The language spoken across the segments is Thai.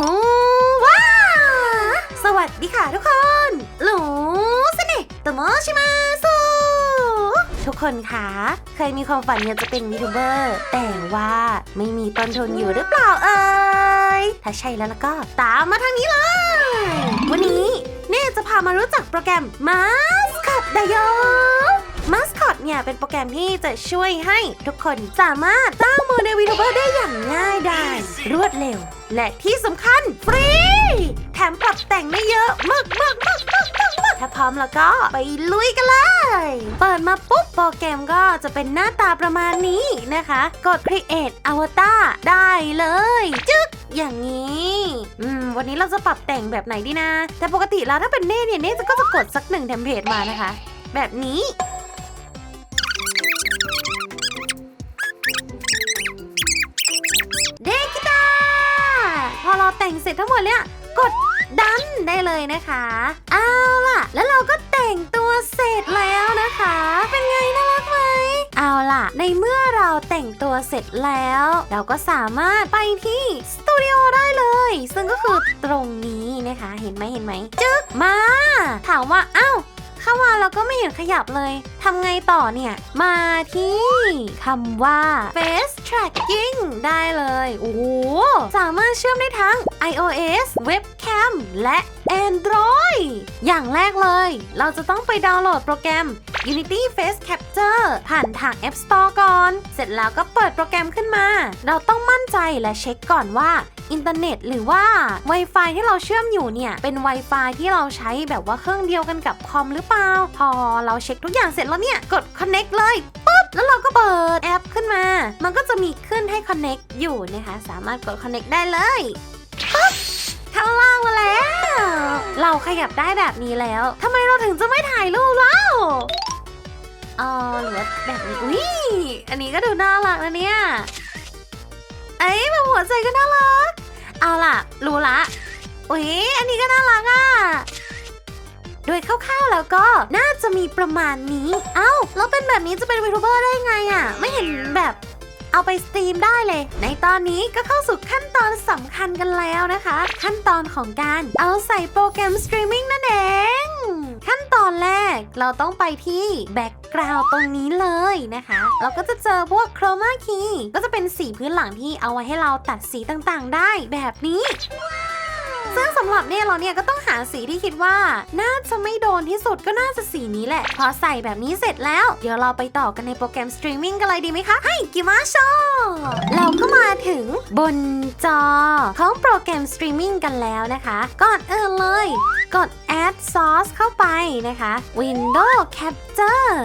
ว้าสวัสดีค่ะทุกคนหลูสเนตโมชิมาสุทุกคนคะเคยมีความฝันอยากจะเป็นวีทูบเบอร์แต่ว่าไม่มีต้นทุนอยู่หรือเปล่าเอ่ยถ้าใช่แล้วแล้วก็ตามมาทางนี้เลย วันนี้เน่จะพามารู้จักโปรแกรม Mascot ไดโย Mascot เนี่ยเป็นโปรแกรมที่จะช่วยให้ทุกคนสามารถสร้างโมเดลวีทูเบอร์ได้อย่างง่ายดายรวดเร็ว และที่สำคัญฟรี แถมปรับแต่งได้เยอะมากมากมากมากมากมากถ้าพร้อมแล้วก็ไปลุยกันเลย เปิดมาปุ๊บโปรแกรมก็จะเป็นหน้าตาประมาณนี้นะคะ กด create avatar ได้เลยจึ๊กอย่างนี้อืมวันนี้เราจะปรับแต่งแบบไหนดีนะ แต่ปกติแล้วถ้าเป็นเน่เนี่ยเน่จะก็จะกดสักหนึ่งเทมเพลตมานะคะ แบบนี้ แต่งเสร็จทั้งหมดเนี่ยกดดันได้เลยนะคะเอาล่ะ แล้วเราก็แต่งตัวเสร็จแล้วนะคะ เป็นไงน่ารักไหมเอาล่ะ ในเมื่อเราแต่งตัวเสร็จแล้ว เราก็สามารถไปที่สตูดิโอได้เลย ซึ่งก็คือตรงนี้นะคะ เห็นไหมเห็นไหมจึ๊กมา ถามว่าเอ้าเข้ามาเราก็ไม่เห็นขยับเลยทำไงต่อเนี่ย มาที่คำว่า face tracking ได้เลย โอ้ สามารถเชื่อมได้ทั้ง iOS webcam และ Android อย่างแรกเลย เราจะต้องไปดาวน์โหลดโปรแกรม Unity Face Capture ผ่านทาง App Store ก่อน เสร็จแล้วก็เปิดโปรแกรมขึ้นมา เราต้องมั่นใจและเช็คก่อนว่าอินเทอร์เน็ตหรือว่า Wi-Fi ที่เราเชื่อมอยู่เนี่ย เป็น Wi-Fi ที่เราใช้แบบว่าเครื่องเดียวกันกับคอมหรือเปล่า พอเราเช็คทุกอย่างเสร็จแล้วเนี่ย กด connect เลย แล้วเราก็เปิดแอปขึ้นมา มันก็จะมีขึ้นให้ connect อยู่นะคะ สามารถกด connect ได้เลยปุ๊บข้างล่างมาแล้ว เราขยับได้แบบนี้แล้วทำไมเราถึงจะไม่ถ่ายรูปเล่าอ๋อหรือแบบนี้อุ้ยอันนี้ก็ดูน่ารักนะเนี่ยเอ้ยแบบหัวใจก็น่ารัก เอาล่ะ รู้ละอุ๊ยอันนี้ก็น่ารักอะโดยคร่าว ๆ แล้วก็น่าจะมีประมาณนี้ เอ้า แล้วเป็นแบบนี้จะเป็นวีทูเบอร์ได้ไงอะ ไม่เห็นแบบเอาไปสตรีมได้เลย ในตอนนี้ก็เข้าสู่ขั้นตอนสำคัญกันแล้วนะคะ ขั้นตอนของการเอาใส่โปรแกรมสตรีมมิ่งนั่นเองขั้นตอนแรกเราต้องไปที่แบ็กกราวด์ตรงนี้เลยนะคะ เราก็จะเจอพวกโครมาคีก็จะเป็นสีพื้นหลังที่เอาไว้ให้เราตัดสีต่างๆ ได้แบบนี้ ซึ่งสำหรับเนี่ยเราเนี่ยก็ต้องหาสีที่คิดว่า น่าจะไม่โดนที่สุดก็น่าจะสีนี้แหละ พอใส่แบบนี้เสร็จแล้ว เดี๋ยวเราไปต่อกันในโปรแกรมสตรีมมิ่งกันเลยดีไหมคะให้กิมาโชเราก็มาถึงบนจอของโปรแกรมสตรีมมิ่งกันแล้วนะคะก่อนอื่นเลย กด add source เข้าไปนะคะ window capture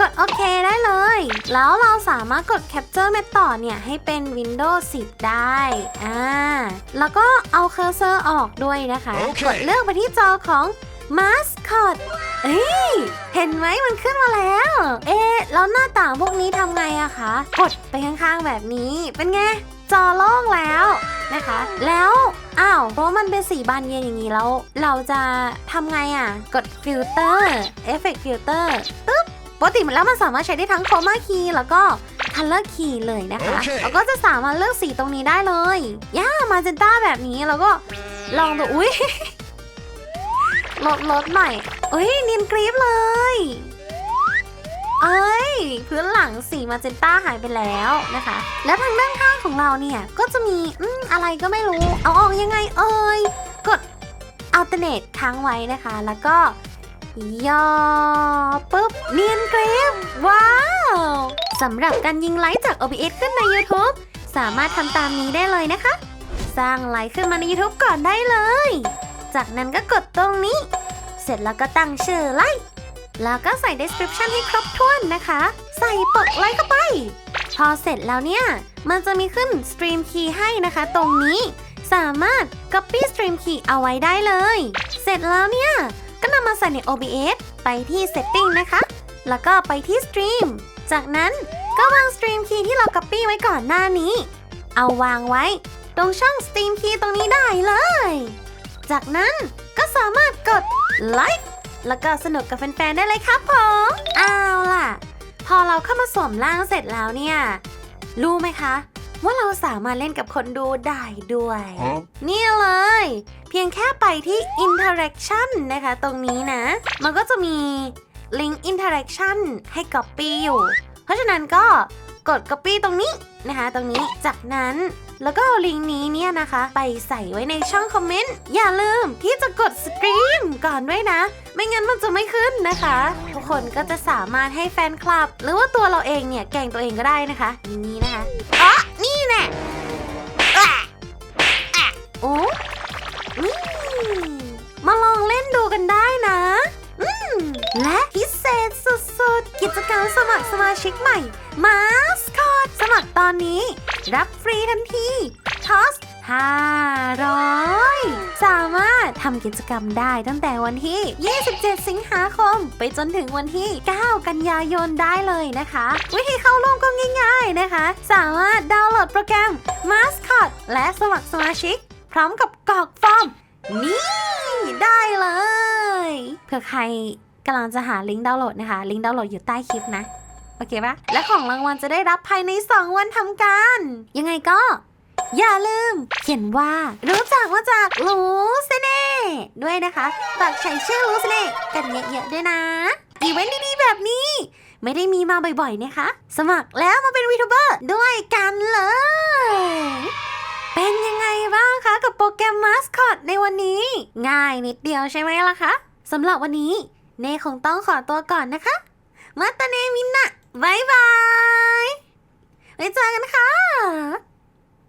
กดโอเคได้เลย แล้วเราสามารถกด Capture Method เนี่ย ให้เป็น Windows 10 ได้ อ่า แล้วก็เอาเคอร์เซอร์ออกด้วยนะคะโอเคกดเลือกไปที่จอของ Mascot เอ้ย เห็นไหมมันขึ้นมาแล้ว เอ๊ะ แล้วหน้าต่างพวกนี้ทำไงอะคะ กดไปข้างๆแบบนี้ เป็นไง จอโล่งแล้วนะคะ แล้วอ้าวเพราะว่ามันเป็นสีบานเย็นอย่างนี้แล้ว เราจะทำไงอะกดฟิลเตอร์เอฟเฟกต์ฟิลเตอร์ตึ๊บ ปกติมันแล้วมันสามารถใช้ได้ทั้งโครมาคีแล้วก็ color key เลยนะคะโอเคแล้วก็จะสามารถเลือกสีตรงนี้ได้เลยย่ามาเจนต้าแบบนี้แล้วก็ลองดูอุ้ยลดลดหน่อยอุ้ยเนียนกรีฟเลย เอ้ยพื้นหลังสีมาเจนต้าหายไปแล้วนะคะ แล้วทางด้านข้างของเราเนี่ยก็จะมีอืมอะไรก็ไม่รู้ เอาออกยังไงเอ่ยกด alternate ค้างไว้นะคะ แล้วก็ ยอปุ๊บเนียนกริฟว้าว สำหรับการยิงไลค์จาก OBS ขึ้นใน YouTube สามารถทำตามนี้ได้เลยนะคะ สร้างไลค์ขึ้นมาใน YouTube ก่อนได้เลย จากนั้นก็กดตรงนี้ เสร็จแล้วก็ตั้งชื่อไลค์แล้วก็ใส่ description ให้ครบถ้วนนะคะ ใส่ปกไลค์เข้าไป พอเสร็จแล้วเนี่ย มันจะมีขึ้น stream key ให้นะคะตรงนี้ สามารถ copy stream key เอาไว้ได้เลย เสร็จแล้วเนี่ย ก็นำมาใส่ใน OBS ไปที่ Setting นะคะ แล้วก็ไปที่ Stream จากนั้นก็วาง Stream Key ที่เรา Copy ไว้ก่อนหน้านี้ เอาวางไว้ ตรงช่อง Stream Key ตรงนี้ได้เลย จากนั้นก็สามารถกด Like แล้วก็สนุกกับแฟนๆ ได้เลยครับผมเอาล่ะ พอเราเข้ามาสวมร่างเสร็จแล้วเนี่ย รู้ไหมคะ ว่าเราสามารถเล่นกับคนดูได้ด้วย Huh? นี่เลย เพียงแค่ไปที่ interaction นะคะ ตรงนี้นะ มันก็จะมี link interaction ให้ copy อยู่ เพราะฉะนั้นก็กด copy ตรงนี้นะคะ ตรงนี้จากนั้นแล้วก็เอาลิงก์นี้เนี่ยนะคะ ไปใส่ไว้ในช่องคอมเมนต์ อย่าลืมที่จะกดสตรีมก่อนด้วยนะ ไม่งั้นมันจะไม่ขึ้นนะคะ ทุกคนก็จะสามารถให้แฟนคลับ หรือว่าตัวเราเองเนี่ย แกล้งตัวเองก็ได้นะคะ อย่างนี้นะคะ มัครตอนนี้ รับฟรีทันทีทอส500 สามารถทำกิจกรรมได้ตั้งแต่วันที่ 27 สิงหาคม ไปจนถึงวันที่ 9 กันยายนได้เลยนะคะ วิธีเข้าร่วมก็ง่ายๆนะคะ สามารถดาวน์โหลดโปรแกรม Mascot และสมัครสมาชิก พร้อมกับกรอกฟอร์มนี่ได้เลยเผื่อใครกำลังจะหาลิงก์ดาวน์โหลดนะคะ ลิงก์ดาวน์โหลดอยู่ใต้คลิปนะ โอเคปะและของรางวัลจะได้รับภายใน 2 วันทำการ ยังไงก็ อย่าลืม เขียนว่ารู้จักมาจากลูเซเน่ด้วยนะคะฝากใช้ชื่อลูเซเน่กันเยอะๆด้วยนะอีเวนต์ดีๆแบบนี้ ไม่ได้มีมาบ่อยๆนะคะ สมัครแล้วมาเป็นวีทูเบอร์ด้วยกันเลย เป็นยังไงบ้างคะกับโปรแกรมมาสคอตในวันนี้ ง่ายนิดเดียวใช่ไหมล่ะคะสำหรับวันนี้ เนคงต้องขอตัวก่อนนะคะ มาตาเนมินนะ บายบายไว้เจอกันค่ะ